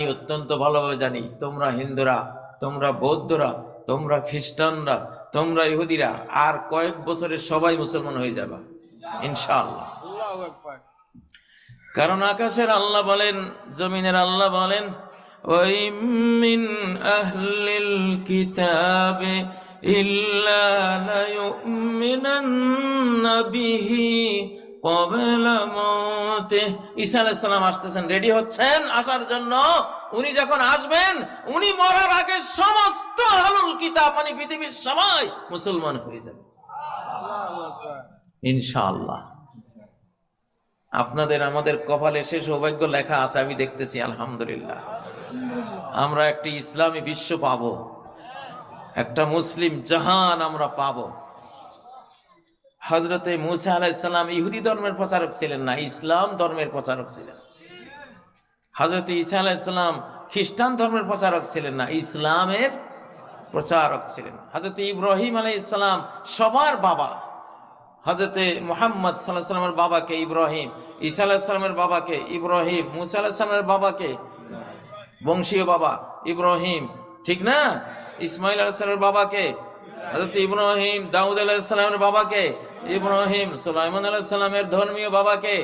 আমি অত্যন্ত ভালোভাবে জানি তোমরা হিন্দুরা তোমরা বৌদ্ধরা তোমরা খ্রিস্টানরা তোমরা ইহুদিরা আর কয়েক বছরে সবাই মুসলমান হয়ে যাবা ইনশাআল্লাহ। কারণ আকাশের আল্লাহ বলেন জমিনের আল্লাহ বলেন ওই মিন আহলিল কিতাবে ইল্লা বিহি আসতেছেন রেডি হচ্ছেন? আসার জন্য উনি যখন আসবেন, উনি আগে সমস্ত মানে পৃথিবীর সবাই মুসলমান হয়ে আপনাদের, আমাদের কপালে সে সৌভাগ্য লেখা আছে, আমি দেখতেছি, আলহামদুলিল্লাহ। আমরা একটি ইসলামী বিশ্ব পাব। একটা মুসলিম জাহান আমরা পাব। হজরতে মুসা আলাইসাল্লাম ইহুদি ধর্মের প্রচারক ছিলেন না, ইসলাম ধর্মের প্রচারক ছিলেন। হজরত ইসা আলাইসাল্লাম খ্রিস্টান ধর্মের প্রচারক ছিলেন না, ইসলামের প্রচারক ছিলেন। হজরত ইব্রাহিম আলাই ইসলাম সবার বাবা। হজরতে মোহাম্মদ সাল্লাহ সাল্লামের বাবাকে ইব্রাহিম, ঈসা আলাহ সাল্লামের বাবাকে ইব্রাহিম, মুসা আলাইসাল্লামের বাবাকে বংশীয় বাবা ইব্রাহিম, ঠিক না? ইসমাইল আলাহ সাল্লামের বাবাকে হজরত ইব্রাহিম, দাউদ আলাহ সাল্লামের বাবাকে ইব্রাহিম সুলাইমান আলাহ সাল্লামের ধর্মীয় বাবাকে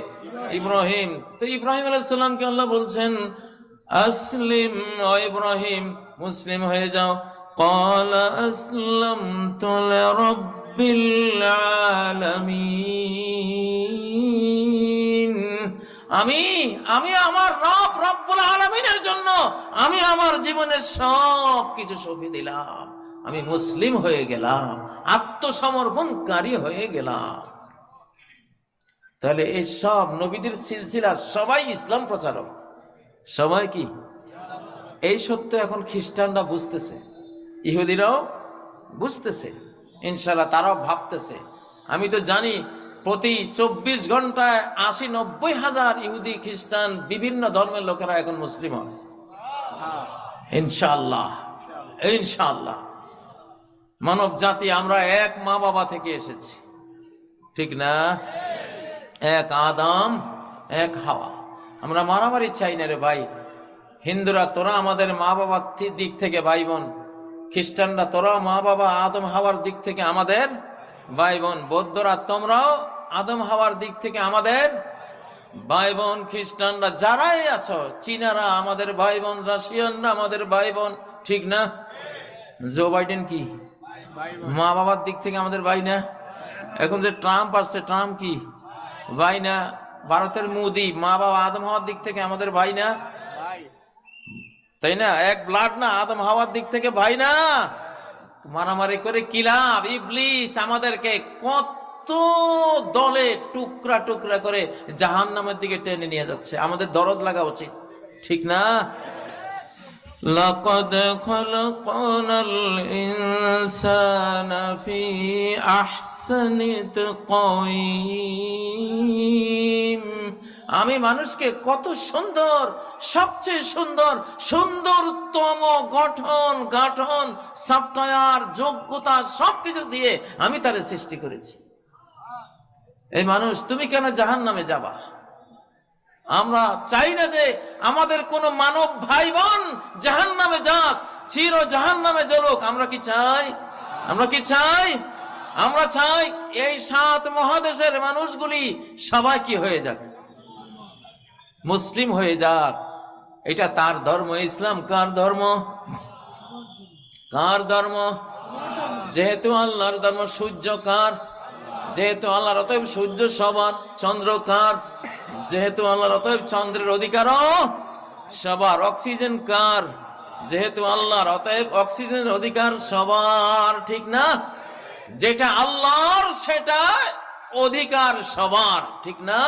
ইব্রাহিম তো ইব্রাহিম আলাহ সাল্লামকে আল্লাহ বলছেন আসলিম ও ইব্রাহিম মুসলিম হয়ে যাও قال أسلمت لرب العالمين আমি আমি আমার রব রব্বুল আলামিনের জন্য আমি আমার জীবনের সব কিছু সঁপে দিলাম আমি মুসলিম হয়ে গেলাম আত্মসমর্পণকারী হয়ে গেলাম। তাহলে এই সব নবীদের সিলসিলা সবাই ইসলাম প্রচারক। সবাই কি? এই সত্য এখন খ্রিস্টানরা বুঝতেছে। ইহুদিরাও বুঝতেছে। ইনশাল্লাহ তারাও ভাবতেছে। আমি তো জানি প্রতি চব্বিশ ঘন্টায় আশি নব্বই হাজার ইহুদি, খ্রিস্টান বিভিন্ন ধর্মের লোকেরা এখন মুসলিম হয়। ইনশাল্লাহ ইনশাল্লাহ মানব জাতি, আমরা এক মা বাবা থেকে এসেছি। ঠিক না? এক আদম, এক হাওয়া। আমরা মারামারি চাই না রে ভাই। হিন্দুরা, তোরা আমাদের মা বাবার দিক থেকে ভাই বোন খ্রিস্টানরা, তোরা মা বাবা আদম হাওয়ার দিক থেকে আমাদের ভাই বোন বৌদ্ধরা, তোমরাও আদম হাওয়ার দিক থেকে আমাদের ভাই বোন খ্রিস্টানরা, যারাই আছো, চীনারা, আমাদের ভাই বোন রাশিয়ানরা আমাদের ভাই বোন ঠিক না? জো বাইডেন কি? মা বাবার দিক থেকে আমাদের ভাই না? এখন যে ট্রাম্প আসছে, ট্রাম্প কি? ভাই না, ভারতের মোদি মা বাবা আদম হওয়ার দিক থেকে আমাদের ভাই না? তাই না? এক ব্লাড না, আদম হওয়ার দিক থেকে ভাই না? মারামারি করে কিলাব ইবলিস আমাদেরকে কত দলে টুকরা টুকরা করে জাহান নামের দিকে টেনে নিয়ে যাচ্ছে। আমাদের দরদ লাগা উচিত, ঠিক না? لقد خلقنا الإنسان في أحسن تقويم আমি মানুষকে কত সুন্দর সবচেয়ে সুন্দর সুন্দরতম গঠন গাঠন সফটওয়্যার যোগ্যতা সবকিছু দিয়ে আমি তারে সৃষ্টি করেছি এই মানুষ তুমি কেন জাহান নামে যাবা আমরা চাই না যে আমাদের কোন মানব ভাই বোন জাহান নামে যাক, চির জাহান নামে জ্বলুক। আমরা কি চাই? আমরা কি চাই? আমরা চাই এই সাত মহাদেশের মানুষগুলি সবাই কি হয়ে যাক? মুসলিম হয়ে যাক। এটা তার ধর্ম। ইসলাম কার ধর্ম? কার ধর্ম? যেহেতু আল্লাহর ধর্ম সূর্য কার, যেহেতু আল্লাহর অতএব সূর্য সবার, চন্দ্র কার যেহেতু আল্লাহর অতএব চন্দ্রের অধিকারও সবার অক্সিজেন কার? যেহেতু আল্লাহর অতএব অক্সিজেনের অধিকার সবার, ঠিক না? যেটা আল্লাহর, সেটা অধিকার সবার, ঠিক না?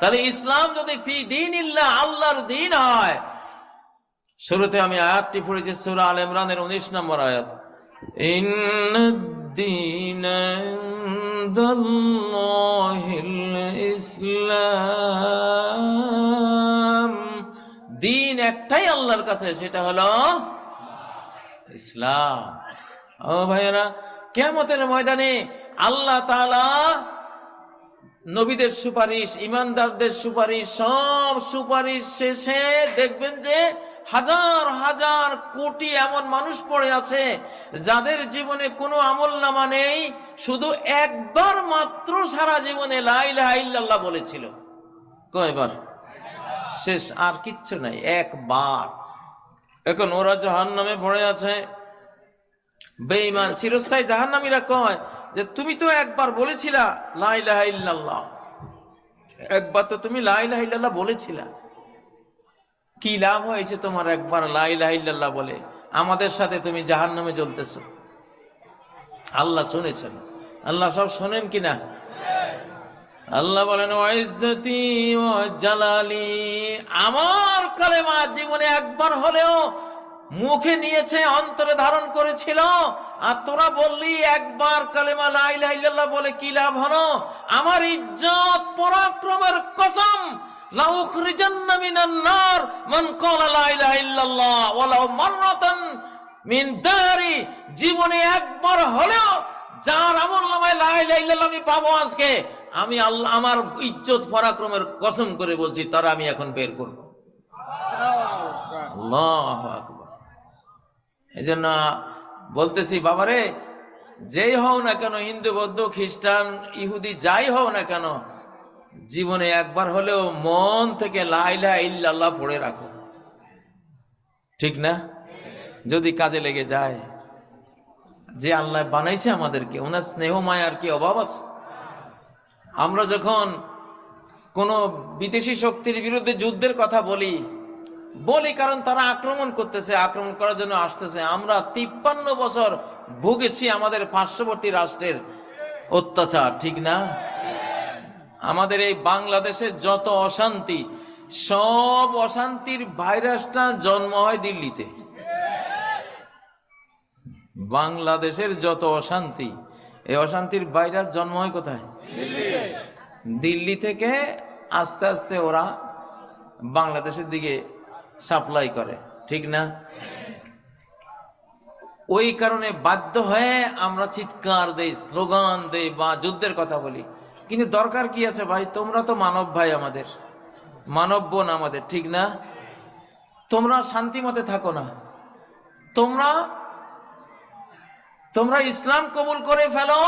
তাহলে ইসলাম যদি ফি দিন ইল্লা আল্লাহর দিন হয়, শুরুতে আমি আয়াতটি পড়েছি সূরা আল ইমরানের 19 নম্বর আয়াত। ইন্নাদ-দীন ইনদাল্লাহিল ইসলাম দিন একটাই আল্লাহর কাছে, সেটা হলো ইসলাম। ও ভাইয়েরা কেমতের ময়দানে আল্লাহ তাআলা নবীদের সুপারিশ, ইমানদারদের সুপারিশ, সব সুপারিশ শেষে দেখবেন যে হাজার হাজার কোটি এমন মানুষ পড়ে আছে যাদের জীবনে কোনো আমল নামা নেই, শুধু একবার মাত্র সারা জীবনে লাইলাহা ইল্লাল্লাহ বলেছিল। কয়বার শেষ, আর কিচ্ছু নাই, একবার। এখন ওরা জাহান নামে পড়ে আছে। বেঈমান, চিরস্থায়ী জাহান্নামীরা কয় যে, তুমি তো একবার বলেছিলা লাইলাহা ইল্লাল্লাহ। একবার তো তুমি লাইলাহা ইল্লাল্লাহ বলেছিলা। কি লাভ হয়েছে তোমার একবার? লাইলাহা বলে, আমাদের সাথে তুমি জাহান্নামে জ্বলতেছো। আল্লাহ শুনেছেন। আল্লাহ সব শোনেন কিনা আল্লাহ বলেন, ওয়াইজ্জতি ওয়া জালালি, আমার কালেমা জীবনে একবার হলেও মুখে নিয়েছে, অন্তরে ধারণ করেছিল, আর তোরা বললি একবার কালেমা লা ইলাহা ইল্লাল্লাহ বলে কি লাভ হলো? আমার ইজ্জত, পরাক্রমের কসম জীবনে একবার হলেও যার আমল নামায় লা ইলাহা আমি পাবো আজকে, আমি আল্লাহ, আমার ইজ্জত পরাক্রমের কসম করে বলছি, তারা আমি এখন বের করব। আল্লাহু আকবার। বলতেছি, বাবারে, যেই হও না কেন, হিন্দু, বৌদ্ধ, খ্রিস্টান, ইহুদি, যাই হও না কেন জীবনে একবার হলেও মন থেকে লাইলা ইল্লাল্লাহ পড়ে রাখো। ঠিক না? যদি কাজে লেগে যায়, যে আল্লাহ বানাইছে আমাদেরকে, ওনার স্নেহ মায়ার কি অভাব আছে? আমরা যখন কোনো বিদেশি শক্তির বিরুদ্ধে যুদ্ধের কথা বলি বলি কারণ তারা আক্রমণ করতেছে, আক্রমণ করার জন্য আসতেছে। আমরা তিপ্পান্ন বছর ভুগেছি আমাদের পার্শ্ববর্তী রাষ্ট্রের অত্যাচার, ঠিক না? আমাদের এই বাংলাদেশে যত অশান্তি, সব অশান্তির ভাইরাসটা জন্ম হয় দিল্লিতে। বাংলাদেশের যত অশান্তি, এই অশান্তির ভাইরাস জন্ম হয় কোথায়? দিল্লি থেকে আস্তে আস্তে ওরা বাংলাদেশের দিকে সাপ্লাই করে, ঠিক না? ওই কারণে বাধ্য হয়ে আমরা চিৎকার দেই, স্লোগান দেই বা যুদ্ধের কথা বলি। কিন্তু দরকার কি আছে ভাই? তোমরা তো মানব ভাই আমাদের। মানব বোন আমাদের, ঠিক না? তোমরা শান্তি মতে থাকো না। তোমরা তোমরা ইসলাম কবুল করে ফেলো।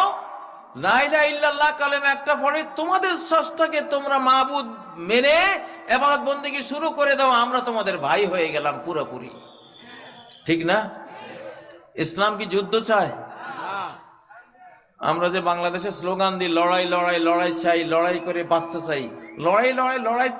লাইলা ইল্লাল্লাহ কালেম একটা পড়ে তোমাদের ষষ্ঠাকে তোমরা মাহবুদ মেনে এবার বন্দিকে শুরু করে দাও, আমরা তোমাদের ভাই হয়ে গেলাম পুরোপুরি। ঠিক না? ইসলাম কি যুদ্ধ চায়? আমরা যে বাংলাদেশে স্লোগান দিই, লড়াই লড়াই লড়াই চাই, লড়াই করে বাঁচতে চাই, লড়াই লড়াই লড়াই